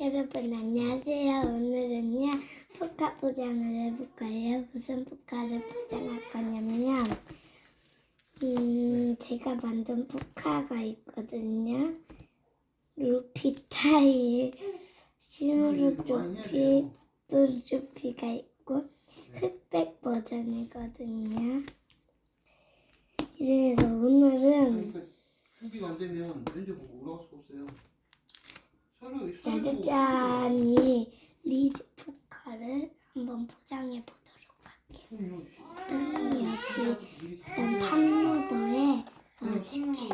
여러분 안녕하세요. 오늘은요 포카 포장을 해볼 거예요. 무슨 포카를 포장할 거냐면 음 제가 만든 포카가 있거든요. 루피타이 시무룩 루피 뚜루피가 있고 흑백 버전이거든요. 이 중에서 오늘은 그러니까 준비가 안 되면 면접 보고 올라갈 수가 없어요. 짜자잔이 리즈 포카를 한번 포장해 보도록 할게요. 일단 여기 일단 탑로더에 넣어줄게.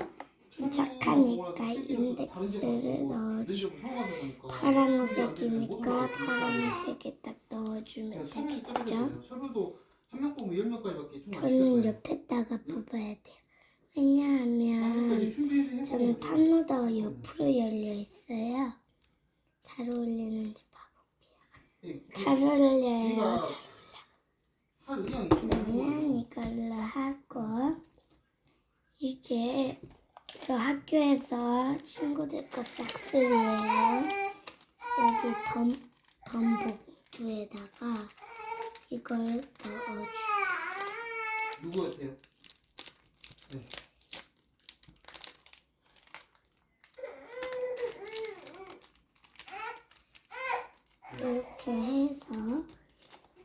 침착하니까 인덱스를 넣어주고 파란색이니까 파란색에 딱 넣어주면 되겠죠? 저는. 옆에다가 뽑아야 돼요. 왜냐하면 저는 탑로더가 옆으로 열려 있어요. 잘 어울리는지 봐볼게요. 예, 그- 잘 어울려요. 잘 있으면 그러면 이걸로 하고 이제 저 학교에서 친구들 거 싹쓸이에요. 여기 덤, 덤복주에다가 이걸 넣어줘. 누구 같아요? 이렇게 해서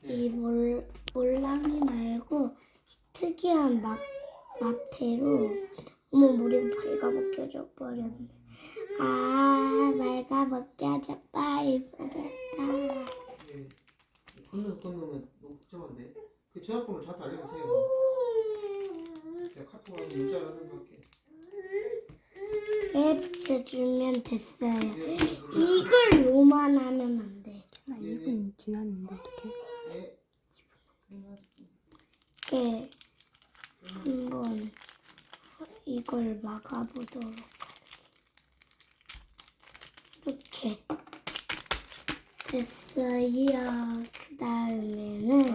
이 몰, 몰랑이 말고 특이한 막, 막대로 어머 머리가 발가벗겨져 버렸네. 아 발가벗겨져 빨리 버렸다. 예. 건너 건너면 너무 복잡한데. 그 전화번호 저한테 알려주세요. 제가 카톡으로 한번 문자를 하는 거 할게. 에 붙여주면 됐어요. 예, 이걸 요만하면 안 돼. 나 2분 지났는데 어떡해? 예. 이렇게 한번 이걸 막아보도록. 이렇게 됐어요. 그 다음에는